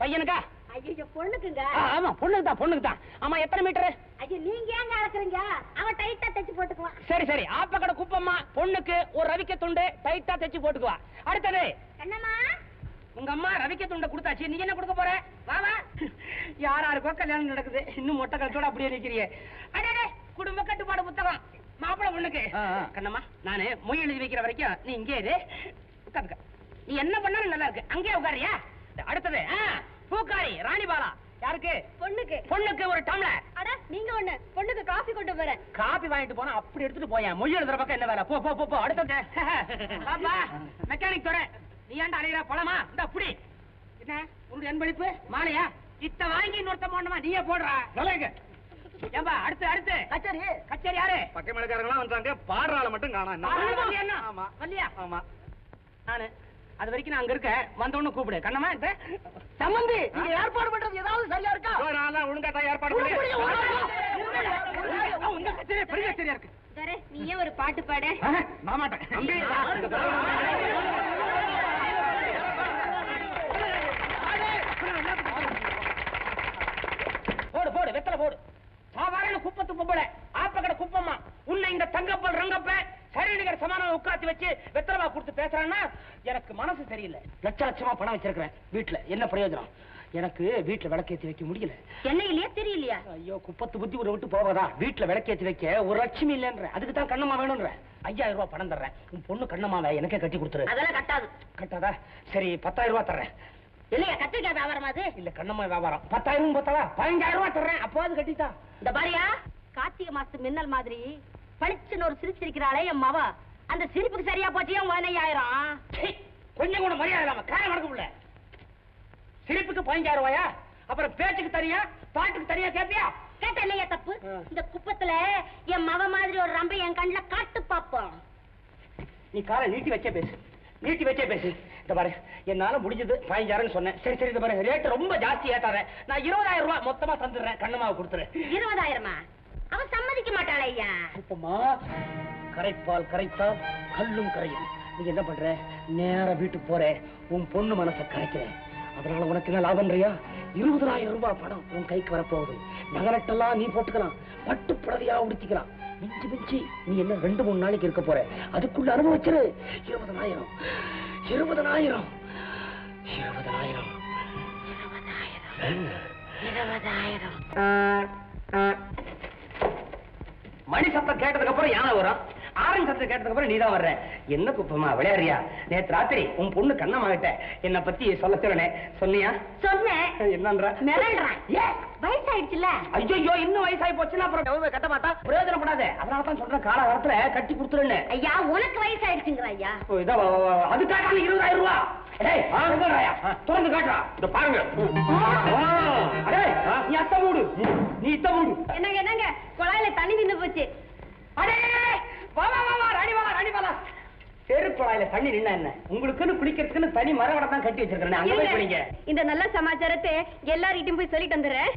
பையனுக்கா ஐயோ பொண்ணுக்குங்க. ஆமா பொண்ணுக்கு தான் பொண்ணுக்கு தான் ஆமா எத்தனை மீட்டரு? ஐயோ நீங்க ஏங்க அளக்குறீங்க அவன் டைட்டா தைச்சு போட்டுக்குவான். சரி சரி. ஆப்பக்கடை குப்பம்மா பொண்ணுக்கு ஒரு ரவிக்க துண்டு டைட்டா தைச்சு போட்டுக்குவா. அடுத்தது. கண்ணம்மா உங்க அம்மா ரவிக்க துண்டை கொடுத்தாச்சு. நீ என்ன கொடுக்க போற? வா வா. யாராருக்கோ கல்யாணம் நடக்குது. இன்னும் மொட்டை கட்டோட அப்படியே நிக்கிறியே. அடடே குடும்ப கட்டுப்பாடு புத்தகம். மாப்பிளை பொண்ணுக்கு. கண்ணம்மா நானு மொய் எழுதி வைக்கிற வரைக்கும் நீ இங்கே இரு. உட்காந்துக்க. நீ என்ன பண்ணாலும் நல்லா இருக்கு. அங்கே உட்காரியா அடுத்தது பூக்காரி ராணிபாலா. யாருக்கு? பொண்ணுக்கு. பொண்ணுக்கு ஒரு டம்ளர். அட நீங்க ஒண்ணு. பொண்ணுக்கு காஃபி கொண்டு போறேன். காபி வாங்கிட்டு போனா அப்படி எடுத்துட்டு போயேன். மொய் எழுதுற பக்கம் என்ன வேலை? போ போ போ, போ. அடுத்தது. பாப்பா மெக்கானிக் துறை. நீ ஏன்டா அலையிற பழமா இந்த புடி என்ன உங்க என்பளிப்பு மாலையா இத்த வாங்கி இன்னொருத்த போடணுமா நீயே போடுறா ஏம்பா அடுத்து அடுத்து கச்சேரி கச்சேரி யாரு பக்கம் மேலக்காரங்களாம் வந்தாங்க பாடுறால மட்டும் காணோம் என்ன? ஆமா வரலையா? ஆமா நானு அது வரைக்கும் நான் அங்க இருக்கேன் வந்தவொன்னு கூப்பிடு கண்ணம்மா இந்த சம்பந்தி நீங்க ஏற்பாடு பண்றது ஏதாவது சரியா இருக்கா நான்லாம் ஒழுங்கா தான் ஏற்பாடு பண்ணி உங்க கச்சேரி பெரிய கச்சேரியா இருக்கு நீயே ஒரு பாட்டு பாடு நான் மாட்டேன் போடு வெத்தலை போடு. சாதாரண குப்பத்து பொம்பளை ஆப்பக்கடை குப்பம்மா. உன்னை இந்த தங்கப்பல் ரங்கப்ப சரிநிகர் சமானம் உட்காத்தி வச்சு வெத்தலவா கொடுத்து பேசுறான்னா எனக்கு மனசு சரியில்லை. லட்ச லட்சமா பணம் வச்சிருக்கிறேன் வீட்டுல என்ன பிரயோஜனம்? எனக்கு வீட்டுல விளக்கேத்தி வைக்க முடியல. என்ன இல்லையா தெரியலையா? ஐயோ குப்பத்து புத்தி ஒரு விட்டு போவதா வீட்டுல விளக்கேத்தி வைக்க ஒரு லட்சுமி இல்லைன்ற. அதுக்கு தான் கண்ணம்மா வேணும்ன்ற. ஐயாயிரம் ரூபாய் பணம் தர்றேன். உன் பொண்ணு கண்ணம்மாவை எனக்கே கட்டி கொடுத்துரு. அதெல்லாம் கட்டாது. கட்டாதா? சரி பத்தாயிரம் ரூபாய் தர்றேன். இல்லையா கத்திரிக்காய் வியாபாரம் அது? இல்ல கண்ணம்மா வியாபாரம். பத்தாயிரம் பத்தாவா பதினஞ்சாயிரம் ரூபாய் தர்றேன் அப்போது கட்டித்தா. இந்த பாரியா கார்த்திகை மாசத்து மின்னல் மாதிரி பளிச்சுன்னு ஒரு சிரிச்சிருக்கிறாளே என் மவ. அந்த சிரிப்புக்கு சரியா போச்சு பதினையாயிரம்? கொஞ்சம் கூட மரியாதை இல்லாம காரம் நடக்க முடியல. சிரிப்புக்கு பதினஞ்சாயிரம் ரூபாயா அப்புறம் பேச்சுக்கு தனியா? பாட்டுக்கு தனியா கேப்பியா? கேட்ட இல்லையா தப்பு. இந்த குப்பத்துல என் மவ மாதிரி ஒரு ரம்பை என் கண்ணுல காட்டு பாப்போம். நீ காலை நீட்டி வச்சே பேசு. நீட்டி வச்சே பேசு. பாரு என்னால முடிஞ்சது பதினஞ்சாயிரம் சொன்னேன். சரி சரி இந்த பாரு ரேட் ரொம்ப ஜாஸ்தி ஏத்தாத. நான் இருபதாயிரம் ரூபாய் மொத்தமா தந்துடுறேன். கண்ணமாவை கொடுத்துரு. இருபதாயிரமா? அவ சம்மதிக்க மாட்டாளே ஐயா. அப்பமா கரைப்பால் கரைத்தால் கல்லும் கரையும். நீ என்ன பண்ற? நேரா வீட்டுக்கு போற. உன் பொண்ணு மனசை கரைக்கிறேன் அதனால உனக்கு என்ன லாபம்ன்றியா இருபதாயிரம் ரூபாய் பணம் உன் கைக்கு வரப்போகுது. நகரட்டெல்லாம் நீ போட்டுக்கலாம். பட்டு புடவையா உடுத்திக்கலாம். மிஞ்சி மிஞ்சி நீ என்ன ரெண்டு மூணு நாளைக்கு இருக்க போற. அதுக்குள்ள அனுபவிச்சிரு. இருபதனாயிரம் இருபதனாயிரம். இருபதனாயிரம். இருபதாயிரம் மணி சத்தம் கேட்டதுக்கு அப்புறம் யானை வரும் ஆரஞ்சு சத்தம் கேட்டதுக்கு அப்புறம் நீதான் வர்ற. என்ன குப்பமா விளையாடுறியா? நேத்து ராத்திரி உன் பொண்ணு கண்ணம்மாகிட்ட என்ன பத்தி சொல்ல சொன்னேன் சொன்னியா? சொன்னேன். என்னன்ற? மிரள்றான் ஏன் வயசாயிடுச்சுல ஐயோ இன்னும் வயசாகி போச்சுன்னா அப்புறம் எவ்வளவு கட்ட மாட்டா பிரயோஜனப்படாது. அதனால தான் சொல்றேன் காலகாலத்துல கட்டி கொடுத்துருன்னு. ஐயா உனக்கு வயசாயிடுச்சுங்கிற ஐயா. ஓ, இதா, வா, வா, வா. அதுக்காக இருபதாயிரம் ரூபா. எங்கடாயா? திறந்து காட்டுறா. இந்த பாருங்க. நீ அத்தை மூடு நீ இத்த மூடு என்னங்க என்னங்க? குழாயில தண்ணி நின்னு போச்சு. அடே! வா வா ராணி வா ராணி வா செருக்குழாயில தண்ணி நின்னா என்ன? உங்களுக்குன்னு குளிக்கிறதுக்குன்னு தனி மரவடம் தான் கட்டி வச்சிருக்கிறேன். அங்க போய் குளிங்க இந்த நல்ல சமாச்சாரத்தை எல்லார்கிட்டயும் போய் சொல்லிட்டு வந்துடுறேன்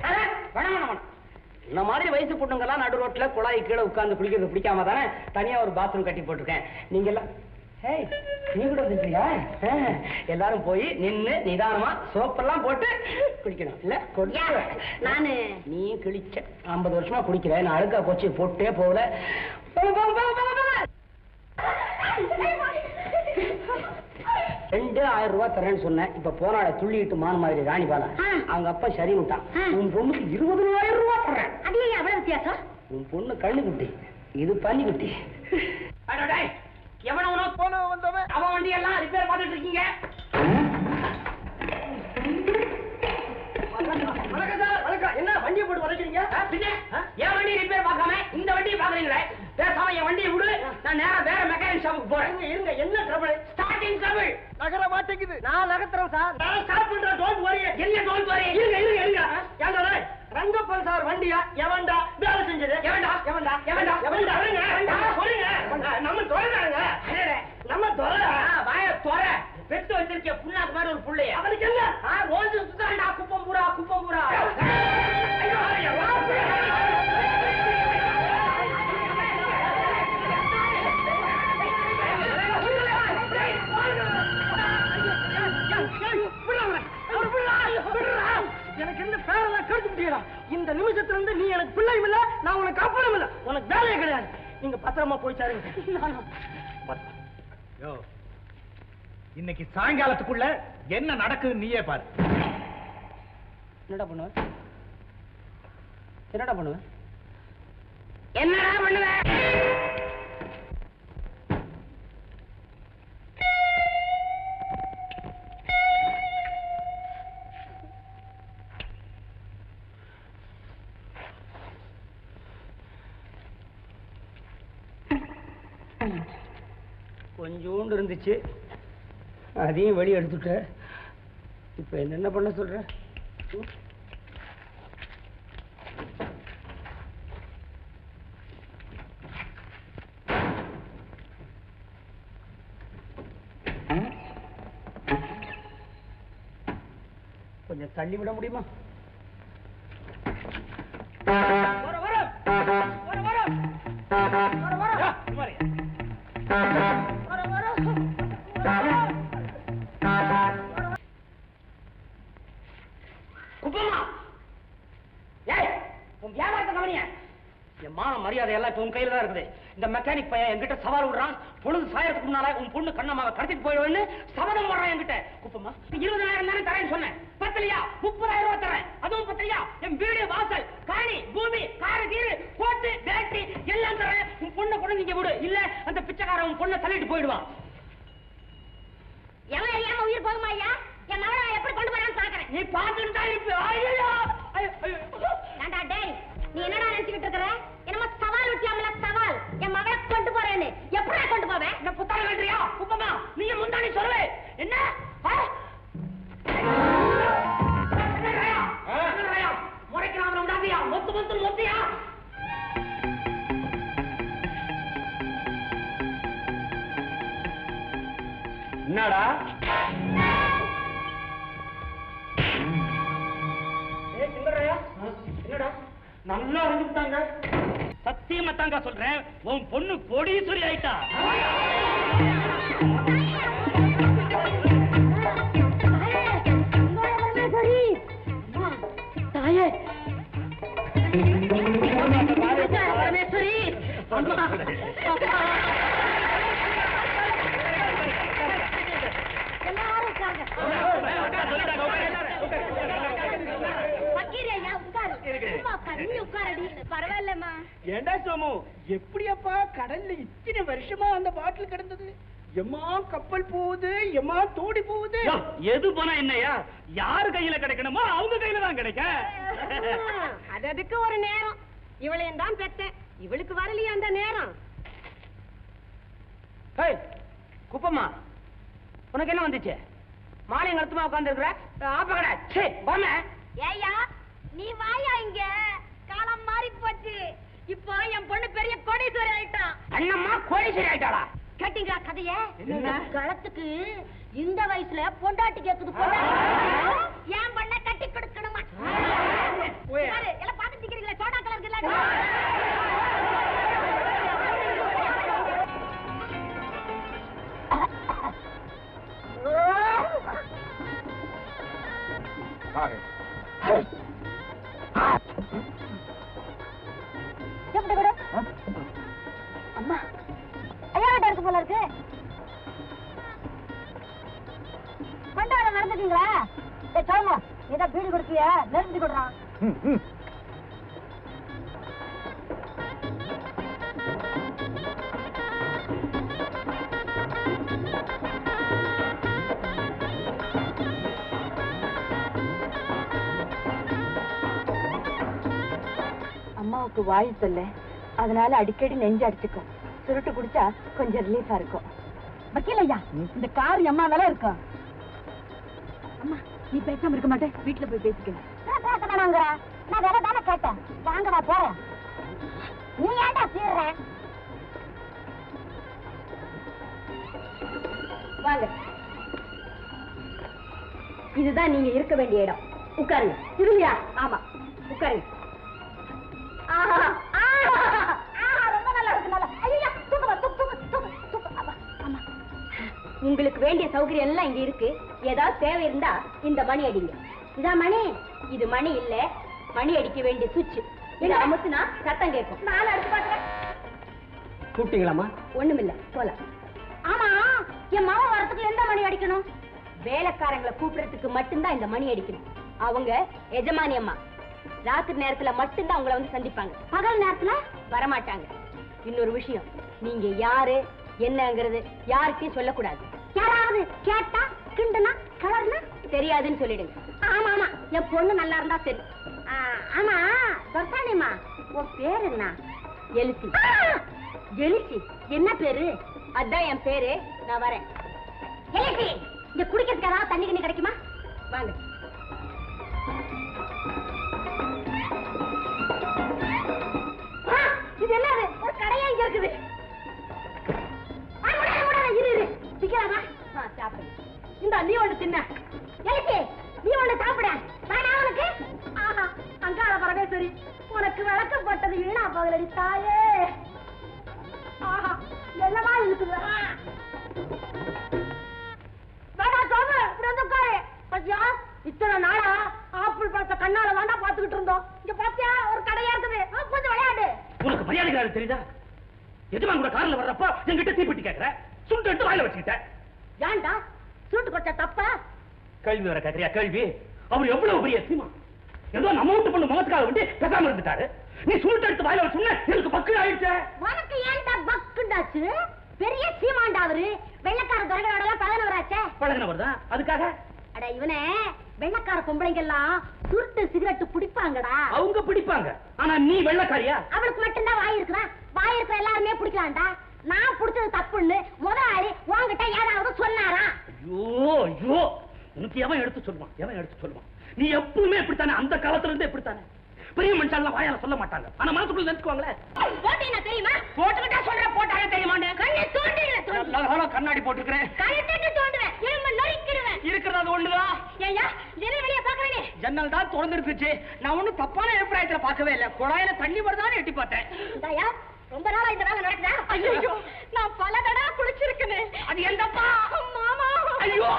இந்த மாதிரி வயசு பொண்ணுங்கெல்லாம் நடு ரோட்ல குழாய் கீழே உட்கார்ந்து குளிக்கிறது பிடிக்காம தானே தனியா ஒரு பாத்ரூம் கட்டி போட்டிருக்கேன். நீங்க எல்லாம் நீ கூட வந்துருக்கியா எல்லாரும் போய் நின்னு நிதானமா சோப்பெல்லாம் போட்டு குளிக்கணும். இல்ல நானு நீ கிழிச்ச. ஐம்பது வருஷமா குடிக்கிற நான் அழுக்கா போச்சு போட்டே போகல. போங்க, போங்க, போங்க, போங்க, போங்க. ரெண்டு ஆயிரம் ரூபாய் தரேன்னு சொன்னேன். இப்ப போனால துள்ளிட்டு மான் மாதிரி ராணி பாலா. ஆ. அவங்க அப்பா சரி விட்டான். உன் பொண்ணுக்கு இருபதாயிரம் ரூபாய் தர்றேன். அது ஏன் அவ்வளவு வித்தியாசம்? உன் பொண்ணு கண்ணு குட்டி. இது பன்னி குட்டி. எவனவனோ போன வந்தவன். அவன் வண்டி எல்லாம் ரிப்பேர் பார்த்துட்டு இருக்கீங்க வணக்கம் சார் வணக்கம் என்ன வண்டியை போட்டு வளைக்கிறீங்க பின்ன என் வண்டி ரிப்பேர் பார்க்காம இந்த வண்டியை பாக்குறீங்களே பேசாம என் வண்டியை விடு நான் நேரா வேற மெக்கானிக் போறேன் இருங்க. என்ன ட்ரபிள் ஸ்டார்டிங் ட்ரபிள் நகர மாட்டேங்குது. நான் நகர்த்துறேன் சார் நான் ஸ்டார்ட் பண்றேன். டோன்ட் வரி என்ன டோன்ட் வரி இருங்க இருங்க இருங்க. டேய், ரங்கப்பன் சார் வண்டியா? எவன்டா? வேலை செஞ்சது. எவன்டா? எவன்டா? எவன்டா? எவன்டா? சொல்லுங்க. சொல்லுங்க. நம்ம தொலைதாங்க நம்ம தொலை. வாய தொலை. பெத்து வச்சிருக்க புண்ணாக்கு மாதிரி ஒரு புள்ளைய. அவனுக்கு என்ன? ரோஜு சுத்தாண்டா குப்பம் பூரா குப்பம் பூரா. எனக்கு இருந்த பேரெல்லாம் கெடுத்து முடியலா இந்த நிமிஷத்துல இருந்து நீ எனக்கு பிள்ளையும் இல்ல நான் உனக்கு அப்புறம் இல்ல. உனக்கு வேலையே கிடையாது. நீங்க பத்திரமா போய் இன்னைக்கு சாயங்காலத்துக்குள்ள என்ன நடக்குது நீயே பாரு. என்னடா பண்ணுவ? என்னடா பண்ணுவ? என்னடா பண்ணுவேன் இருந்துச்சு. அதையும் வெளியே எடுத்துட்டேன் இப்ப என்ன பண்ண சொல்கிறேன் கொஞ்சம் தள்ளி விட முடியுமா? மரியாதை எல்லாம் இப்ப உன் கையில தான் இருக்குது. இந்த மெக்கானிக் பையன் என்கிட்ட சவால் விடுறான். பொழுது சாயறதுக்கு முன்னால உன் பொண்ணு கண்ணம்மாவை கடத்திட்டு போயிடுவேன்னு சபதம் போடுறான் என்கிட்ட. குப்பம்மா இருபதாயிரம் தானே தரேன்னு சொன்னேன். பத்தலையா? முப்பதாயிரம் ரூபாய் தரேன். அதுவும் பத்தலையா? என் வீடு வாசல் காணி பூமி காரு கீரு கோட்டு பேட்டி எல்லாம் தரேன். உன் பொண்ணை கொண்டு நீங்க விடு. இல்ல அந்த பிச்சைக்காரன் உன் பொண்ணை தள்ளிட்டு போயிடுவான். எவன் அறியாம உயிர் போகுமா ஐயா? என் மகனை எப்படி கொண்டு போறான்னு பாக்குறேன் நீ பார்த்துட்டு தான் இருப்ப. ஐயோ ஐயோ, ஐயோ. ஏண்டா டேய் நீ என்னடா நினைச்சுக்கிட்டு இருக்கிற என்னமோ சவால் விட்டியாமல சவால் என் மகளை கொண்டு போறேன்னு எப்படா கொண்டு போவேன் என்ன புத்தகம் கட்டுறியா குப்பமா நீங்க முந்தானி சொல்லு என்ன? முறைக்கிறான் விடாதீயா? மொத்து மொத்து மொத்தியா? என்னடா? என்னடா? நல்லா அறிஞ்சுட்டாங்க சத்தியமா தாங்க சொல்றேன். உன் பொண்ணு கோடீஸ்வரி ஆயிட்டா. எல்லாரும் உட்காருங்க பக்கீர் ஐயா உட்காரு அம்மா, உட்காரு. நீ உட்காருடி பரவாயில்லம்மா ஏண்டா சோமு? எப்படியப்பா கடல்ல இத்தனை வருஷமா அந்த பாட்டில் கிடந்தது? எம்மா கப்பல் போகுது எம்மா தோடி போகுது? எது போனா என்னையா யாரு கையில கிடைக்கணுமோ அவங்க கையில தான் கிடைக்க அது அதுக்கு ஒரு நேரம். இவளையும் தான் பெத்தேன். இவளுக்கு வரலையா அந்த நேரம்? குப்பம்மா உனக்கு என்ன வந்துச்சு? மாலை நடத்துமா உட்கார்ந்து இருக்கிற ஆப்பகடா சே நீ வாயா இங்க? காலம் மாறி போச்சு. இப்போ என் பொண்ணு பெரிய கோடீஸ்வரி ஆயிட்டான் அண்ணம்மா கோடீஸ்வரி ஆயிட்டாளா? கேட்டீங்களா கதைய? களத்துக்கு இந்த வயசுல பொண்டாட்டி கேக்குது பொண்டாட்டி. ஏன் பண்ண கட்டி கொடுக்கணுமா? ஏய் சோமு நீதான் பீடி கொடுப்பிய நெருஞ்சி கொடுறான். அம்மாவுக்கு வாயு தொல்ல அதனால அடிக்கடி நெஞ்சு அடிச்சுக்கும். சுருட்டு குடிச்சா கொஞ்சம் ரிலீஃபா இருக்கும். வக்கீல் ஐயா இந்த கார் எம்மா வேலை இருக்கும் அம்மா நீ பேசாம இருக்க மாட்டேன் வீட்டுல போய் பேசிக்கலாம் நான் பேச வேணாங்கிற நான் வேலை தானே கேட்டேன் வாங்கடா போறேன். நீ ஏன்டா சீர்ற? வாங்க. இதுதான் நீங்க இருக்க வேண்டிய இடம். உட்காருங்க. இருமையா ஆமா. உட்காருங்க. ஆஹா, உங்களுக்கு வேண்டிய சௌகரியம் எல்லாம் இங்க இருக்கு. ஏதாவது தேவை இருந்தா இந்த மணி அடிங்க. இதா மணி? இது மணி இல்ல. மணி அடிக்க வேண்டிய சுவிட்ச். இத அமுத்துனா சத்தம் கேட்கும். நான் அடுத்து பாக்குறேன் கூப்பிட்டீங்களாம்மா? ஒண்ணுமில்ல. போலாம். ஆமா. என் மாமா வரத்துக்கு எந்த மணி அடிக்கணும்? வேலைக்காரங்களை கூப்பிடுறதுக்கு மட்டும்தான் இந்த மணி அடிக்கணும். அவங்க எஜமானி அம்மா. ராத்திரி நேரத்துல மட்டும்தான் உங்களை வந்து சந்திப்பாங்க. பகல் நேரத்துல? வரமாட்டாங்க. இன்னொரு விஷயம். நீங்க யாரு என்னங்கிறது யாருக்கையும் சொல்லக்கூடாது. யாராவது கேட்டா கிண்டுனா கலர்னா? தெரியாதுன்னு சொல்லிடுங்க. ஆமா ஆமா என் பொண்ணு நல்லா இருந்தா சரி. ஆமா சொர்த்தானியம்மா உன் பேர் என்ன? எலிசி. எலிசி. என்ன பேரு? அதான் என் பேரு. நான் வரேன். எலிசி இங்க குடிக்கிறதுக்கு ஏதாவது தண்ணி தண்ணி கிடைக்குமா? வாங்க. இது என்னது? ஒரு கடையா இங்க இருக்குது. இரு, இரு. சாப்பிடு. இந்தா, நீ ஒண்ணு தின்ன. எலிசி, நீ ஒண்ணு சாப்பிட. வேணா உனக்கு? ஆஹா, அங்காள பரமேஸ்வரி, உனக்கு விளக்கம் போட்டது வீணா போகலடி தாயே ஆஹா, என்னமா இருக்குது ஆ. வேணாம், சோமு, இப்படி வந்து உட்காரு. பாத்தியா, இத்தனை நாளா ஆப்பிள் பழத்தை கண்ணால தாண்டா பாத்துக்கிட்டு இருந்தோம் இங்க பாத்தியா ஒரு கடையா இருக்குது கொஞ்சம் விளையாடு உனக்கு மரியாதைக்காரர் தெரியுதா எஜமான் கூட கார்ல வர்றப்ப என்கிட்ட தீப்பெட்டி கேட்கற சுண்டு எடுத்து வாயில வச்சுக்கிட்ட. ஏன்டா? சூட்டு கொடுத்த தப்பா? கேள்வி வர கேட்கறியா கேள்வி? அவர் எவ்வளவு பெரிய சீமா? ஏதோ நம்ம வீட்டு பொண்ணு முகத்துக்காக விட்டு பேசாம இருந்துட்டாரு. நீ சுருட்டு எடுத்து வாயில வச்சுன எனக்கு பக்கு ஆயிடுச்சே? உனக்கு ஏன்டா பக்குண்டாச்சு பெரிய சீமாண்டா அவரு. வெள்ளக்கார துறைகளோட எல்லாம் பழகினவராச்சே. பழகினவர் தான் அதுக்காக? அட இவனே வெள்ளக்கார பொம்பளைங்க எல்லாம் சுருட்டு சிகரெட் பிடிப்பாங்கடா. அவங்க பிடிப்பாங்க. ஆனா நீ வெள்ளக்காரியா? அவளுக்கு மட்டும்தான் வாய் இருக்குதா? வாய் இருக்கிற எல்லாருமே பிடிக்கலாம்டா. நான் பிடிச்சது தப்புன்னு முதலாளி உன்கிட்ட ஏதாவது சொன்னாரா? ஐயோ ஐயோ. உனக்கு எவன் எடுத்து சொல்லுவான்? எவன் எடுத்து சொல்லுவான்? நீ எப்பவுமே இப்படித்தானே? அந்த காலத்துல இருந்து இப்படித்தானே? பெரிய மனுஷன்லாம் வாயால சொல்ல மாட்டாங்க. ஆனா மனசுக்குள்ள நினைச்சுக்குவாங்களே. போட்டீங்கன்னா தெரியுமா? போட்டுக்கிட்டா சொல்ற போட்டாலே தெரியுமாண்டே கண்ணை தோண்டிடுவேன் தோண்டி. கண்ணாடி போட்டுக்கிறேன் கழுத்தட்டு தோண்டுவேன் இரும்பு நொறுக்கிடுவேன். இருக்கிறது ஒண்ணுதான் ஜெனல் வெளியே பாக்குறேனே ஜன்னல் தான் திறந்துருக்குச்சு. நான் ஒண்ணும் தப்பான அபிப்பிராயத்துல பார்க்கவே இல்ல. குழாயில தண்ணி வருதான்னு எட்டி பார்த்தேன். ரொம்ப நாளா இந்த வேலை நடக்குதா? ஐயோ நான் பல தடவை குளிச்சிருக்கேன். அது எந்தப்பா? மாமா. ஐயோ.